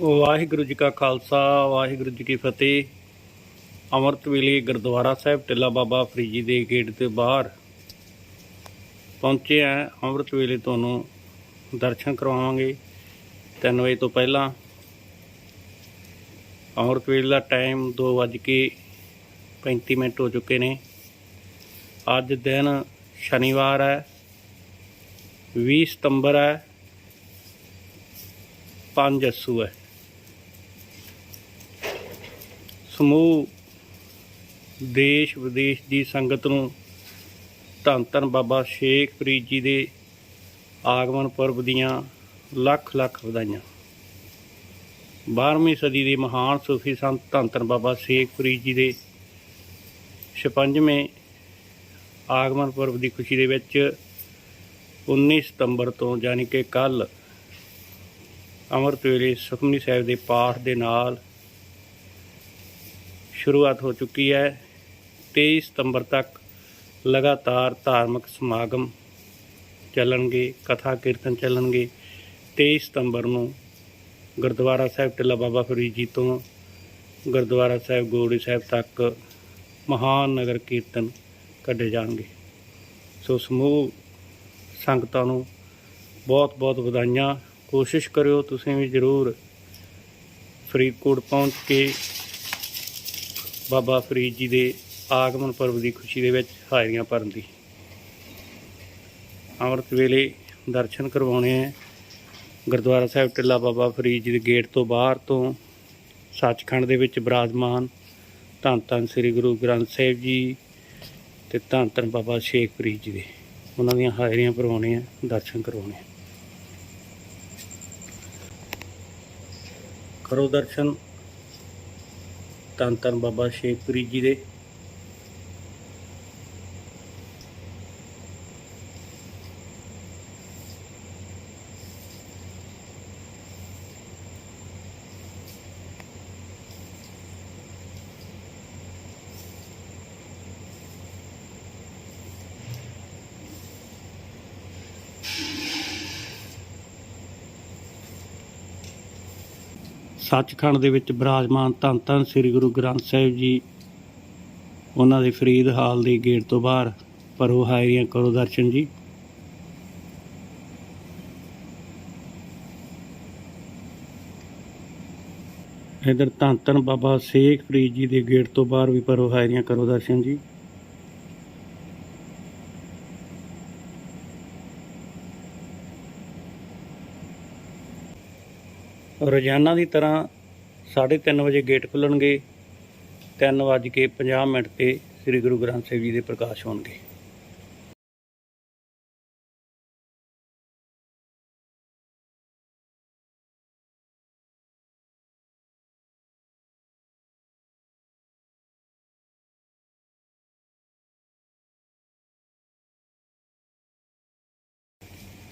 ਵਾਹਿਗੁਰੂ ਜੀ ਕਾ ਖਾਲਸਾ, ਵਾਹਿਗੁਰੂ ਜੀ ਕੀ ਫਤਿਹ। ਅੰਮ੍ਰਿਤ ਵੇਲੇ ਗੁਰਦੁਆਰਾ ਸਾਹਿਬ ਟਿੱਲਾ ਬਾਬਾ ਫਰੀਦ ਦੇ ਗੇਟ ਦੇ ਬਾਹਰ ਪਹੁੰਚੇ ਆ ਅੰਮ੍ਰਿਤ ਵੇਲੇ ਤੁਹਾਨੂੰ ਦਰਸ਼ਨ ਕਰਵਾਵਾਂਗੇ। 3 ਵਜੇ ਤੋਂ ਪਹਿਲਾਂ ਅੰਮ੍ਰਿਤ ਵੇਲੇ ਦਾ ਟਾਈਮ 2:35 ਮਿੰਟ ਹੋ ਚੁੱਕੇ ਨੇ। ਅੱਜ ਦਿਨ ਸ਼ਨੀਵਾਰ ਹੈ 20 ਸਤੰਬਰ ਹੈ, ਪੰਜ ਅਸੂ ਹੈ। ਸਮੂਹ ਦੇਸ਼ ਵਿਦੇਸ਼ ਦੀ ਸੰਗਤ ਨੂੰ ਧੰਨ ਧੰਨ ਬਾਬਾ ਸ਼ੇਖ ਫਰੀਦ ਜੀ ਦੇ ਆਗਮਨ ਪੁਰਬ ਦੀਆਂ ਲੱਖ ਲੱਖ ਵਧਾਈਆਂ। 12ਵੀਂ ਸਦੀ ਦੇ ਮਹਾਨ ਸੂਫੀ ਸੰਤ ਧੰਨ ਧੰਨ ਬਾਬਾ ਸ਼ੇਖ ਫਰੀਦ ਜੀ ਦੇ 56ਵੇਂ ਆਗਮਨ ਪੁਰਬ ਦੀ ਖੁਸ਼ੀ ਦੇ ਵਿੱਚ 19 ਸਤੰਬਰ ਤੋਂ ਯਾਨੀ ਕਿ ਕੱਲ ਅੰਮ੍ਰਿਤ ਵੇਲੇ ਸੁਖਮਨੀ ਸਾਹਿਬ ਦੇ ਪਾਠ ਦੇ ਨਾਲ ਸ਼ੁਰੂਆਤ ਹੋ ਚੁੱਕੀ ਹੈ। 23 ਸਤੰਬਰ ਤੱਕ ਲਗਾਤਾਰ ਧਾਰਮਿਕ ਸਮਾਗਮ ਚੱਲਣਗੇ, ਕਥਾ ਕੀਰਤਨ ਚੱਲਣਗੇ। 23 ਸਤੰਬਰ ਨੂੰ ਗੁਰਦੁਆਰਾ ਸਾਹਿਬ ਟਿੱਲਾ ਬਾਬਾ ਫਰੀਦ ਜੀ ਤੋਂ ਗੁਰਦੁਆਰਾ ਸਾਹਿਬ ਗੋੜੀ ਸਾਹਿਬ ਤੱਕ ਮਹਾਨ ਨਗਰ ਕੀਰਤਨ ਕੱਢੇ ਜਾਣਗੇ। ਸੋ ਸਮੂਹ ਸੰਗਤਾਂ ਨੂੰ ਬਹੁਤ ਬਹੁਤ ਵਧਾਈਆਂ। ਕੋਸ਼ਿਸ਼ ਕਰਿਓ ਤੁਸੀਂ ਵੀ ਜ਼ਰੂਰ ਫਰੀਦਕੋਟ ਪਹੁੰਚ ਕੇ ਬਾਬਾ ਫਰੀਦ ਜੀ ਦੇ ਆਗਮਨ ਪਰਵ ਦੀ ਖੁਸ਼ੀ ਦੇ ਵਿੱਚ ਹਾਜ਼ਰੀਆਂ ਭਰਨ ਦੀ। ਅੰਮ੍ਰਿਤ ਵੇਲੇ ਦਰਸ਼ਨ ਕਰਵਾਉਣੇ ਹੈ ਗੁਰਦੁਆਰਾ ਸਾਹਿਬ ਟਿੱਲਾ ਬਾਬਾ ਫਰੀਦ ਜੀ ਦੇ ਗੇਟ ਤੋਂ ਬਾਹਰ ਤੋਂ ਸੱਚਖੰਡ ਦੇ ਵਿੱਚ ਬਿਰਾਜਮਾਨ ਧੰਨ ਧੰਨ ਸ੍ਰੀ ਗੁਰੂ ਗ੍ਰੰਥ ਸਾਹਿਬ ਜੀ ਤੇ ਧੰਨ ਧੰਨ ਬਾਬਾ ਸ਼ੇਖ ਫਰੀਦ ਜੀ ਦੇ। ਉਹਨਾਂ ਦੀਆਂ ਹਾਜ਼ਰੀਆਂ ਭਰਵਾਉਣੇ ਆ, ਦਰਸ਼ਨ ਕਰਵਾਉਣੇ ਆ। ਕਰੋ ਦਰਸ਼ਨ। ਧੰਨ ਧੰਨ ਬਾਬਾ ਸ਼ੇਖ ਫਰੀਦ ਜੀ ਦੇ ਸੱਚਖੰਡ ਦੇ ਵਿੱਚ ਬਿਰਾਜਮਾਨ ਧੰਨ ਧੰਨ ਸ੍ਰੀ ਗੁਰੂ ਗ੍ਰੰਥ ਸਾਹਿਬ ਜੀ, ਉਹਨਾਂ ਦੇ ਫਰੀਦ ਹਾਲ ਦੇ ਗੇਟ ਤੋਂ ਬਾਹਰ, ਪਰੋ ਹਾਇਰੀਆਂ ਕਰੋ ਦਰਸ਼ਨ ਜੀ। ਇਧਰ ਧੰਨ ਧੰਨ ਬਾਬਾ ਸ਼ੇਖ ਫਰੀਦ ਜੀ ਦੇ ਗੇਟ ਤੋਂ ਬਾਹਰ ਵੀ ਪਰੋ ਹਾਇਰੀਆਂ ਕਰੋ ਦਰਸ਼ਨ ਜੀ। ਰੋਜ਼ਾਨਾ ਦੀ ਤਰ੍ਹਾਂ 3:30 ਵਜੇ ਗੇਟ ਖੁੱਲਣਗੇ 3:50 ਮਿੰਟ ਤੇ ਸ੍ਰੀ ਗੁਰੂ ਗ੍ਰੰਥ ਸਾਹਿਬ ਜੀ ਦੇ ਪ੍ਰਕਾਸ਼ ਹੋਣਗੇ।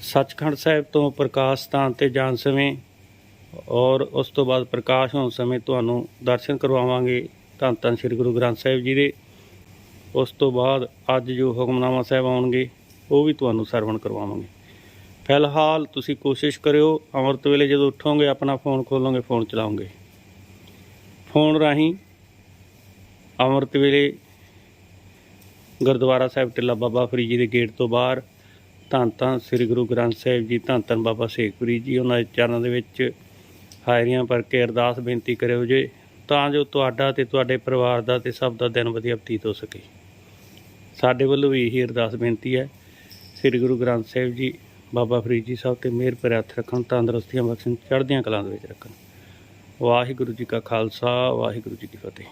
ਸੱਚਖੰਡ ਸਾਹਿਬ ਤੋਂ ਪ੍ਰਕਾਸ਼ ਸਥਾਨ ਤੇ ਜਾਣ ਸਮੇਂ ਔਰ ਉਸ ਤੋਂ ਬਾਅਦ ਪ੍ਰਕਾਸ਼ ਹੋਣ ਸਮੇਂ ਤੁਹਾਨੂੰ ਦਰਸ਼ਨ ਕਰਵਾਵਾਂਗੇ ਧੰਨ ਧੰਨ ਸ੍ਰੀ ਗੁਰੂ ਗ੍ਰੰਥ ਸਾਹਿਬ ਜੀ ਦੇ। ਉਸ ਤੋਂ ਬਾਅਦ ਅੱਜ ਜੋ ਹੁਕਮਨਾਮਾ ਸਾਹਿਬ ਆਉਣਗੇ, ਉਹ ਵੀ ਤੁਹਾਨੂੰ ਸਰਵਣ ਕਰਵਾਵਾਂਗੇ। ਫਿਲਹਾਲ ਤੁਸੀਂ ਕੋਸ਼ਿਸ਼ ਕਰਿਓ, ਅੰਮ੍ਰਿਤ ਵੇਲੇ ਜਦੋਂ ਉੱਠੋਗੇ, ਆਪਣਾ ਫੋਨ ਖੋਲੋਗੇ, ਫੋਨ ਚਲਾਓਗੇ। ਫੋਨ ਰਾਹੀਂ ਅੰਮ੍ਰਿਤ ਵੇਲੇ ਗੁਰਦੁਆਰਾ ਸਾਹਿਬ ਟਿੱਲਾ ਬਾਬਾ ਫਰੀਦ ਜੀ ਦੇ ਗੇਟ ਤੋਂ ਬਾਹਰ ਧੰਨ ਧੰਨ ਸ੍ਰੀ ਗੁਰੂ ਗ੍ਰੰਥ ਸਾਹਿਬ ਜੀ, ਧੰਨ ਧੰਨ ਬਾਬਾ ਸ਼ੇਖ ਫਰੀਦ ਜੀ, ਉਹਨਾਂ ਦੇ ਚਰਨਾਂ ਦੇ ਵਿੱਚ ਹਾਇਰੀਆਂ ਭਰ ਕੇ ਅਰਦਾਸ ਬੇਨਤੀ ਕਰਿਓ ਜੇ, ਤਾਂ ਜੋ ਤੁਹਾਡਾ ਤੇ ਤੁਹਾਡੇ ਪਰਿਵਾਰ ਦਾ ਤੇ ਸਭ ਦਾ ਦਿਨ ਵਧੀਆ ਬਤੀਤ ਹੋ ਸਕੇ। ਸਾਡੇ ਵੱਲੋਂ ਵੀ ਇਹੀ ਅਰਦਾਸ ਬੇਨਤੀ ਹੈ। ਸ੍ਰੀ ਗੁਰੂ ਗ੍ਰੰਥ ਸਾਹਿਬ ਜੀ, ਬਾਬਾ ਫਰੀਦ ਜੀ ਸਾਹਿਬ ਤੇ ਮਿਹਰ ਭਰਿਆ ਹੱਥ ਰੱਖਣ, ਤੰਦਰੁਸਤੀਆਂ ਬਖਸ਼ਣ, ਚੜ੍ਹਦੀਆਂ ਕਲਾਂ ਦੇ ਵਿੱਚ ਰੱਖਣ। ਵਾਹਿਗੁਰੂ ਜੀ ਕਾ ਖਾਲਸਾ, ਵਾਹਿਗੁਰੂ ਜੀ ਕੀ ਫਤਿਹ।